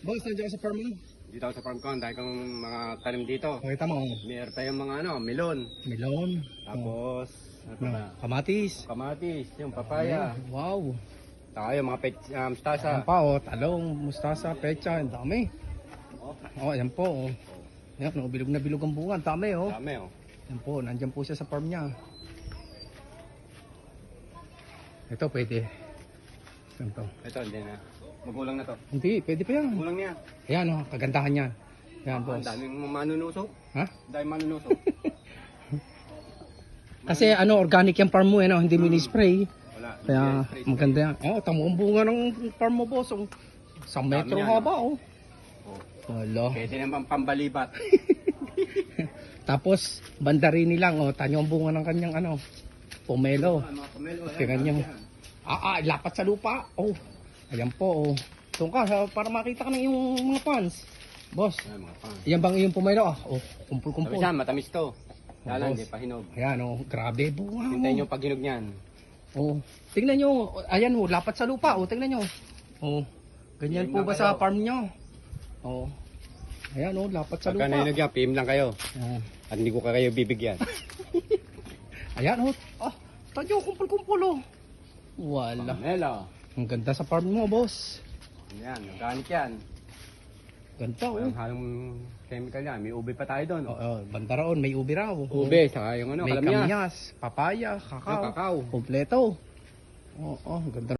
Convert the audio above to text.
Boss, nandiyan ka sa farm mo? Dito ako sa farm ko, dahil kong mga tanim dito. Pakita mo. Meron tayong mga ano, melon. Melon. Tapos, ano pa Oh. ba? Kamatis. Kamatis, yung papaya. Wow. Yung mga pet, Ayan mustasa. pa oh, talong, mustasa, pecha, ang dami. Oh, Oh, ayan po oh. Ayan, oh, bilog na bilog ang bunga, ang dami oh. dami oh. Ayan po, nandyan po siya sa farm niya. Ito pwede. Saan to? Ito, hindi na. Magulang na to. Hindi, pwede pa yan. Magulang niya. Ayan oh, kagandahan yan. Ayan Ang boss. daming manunusok. Ha? Daming manunusok. Kasi ano, organic yung farm mo eh, no? hindi mini-spray. Wala. Kaya spray. maganda yan. Oh, tamo ang bunga ng farm mo boss. Oh. Sa metro yan, haba oh. Oh. Wala. Pwede naman pambalibat. Tapos, bandarini lang, oh, tanyo ang bunga ng kanyang ano, pomelo. Mga pomelo. Tingnan nyo. Yan. Ah, ah, lapat sa lupa. Oh, ayan po, oh. Ha, para makita ka ng iyong mga fans. Boss, Ayan, mga pang. yan bang iyong pomelo? Ah, oh, Sabi kumpul-kumpul. siya, matamis to. Lang, boss. hindi pa hinog. Ayan, oh, grabe bunga. Hintayin oh. nyo pag hinog niyan. Oh, tingnan nyo, ayan oh, lapat sa lupa, oh, tingnan nyo. Oh, ganyan PM po lang ba sa kayo. farm nyo? Oh, ayan oh, lapat sa Pagka lupa. nahinog yan, PM lang kayo. Ayan. At hindi ko kayo bibigyan. Ayan oh, ah, tanyo, kumpul-kumpul oh. Wala. Pomelo. Ang ganda sa farm mo, boss. Yan, organic yan. Ganda, oh. Walang halong chemical yan. May ube pa tayo doon. Oo, oh, banda raon, may ubi raw. Ube, saka yung ano, may kalamyas. kamyas, papaya, kakao, kakao. kompleto. Oo, oh, ganda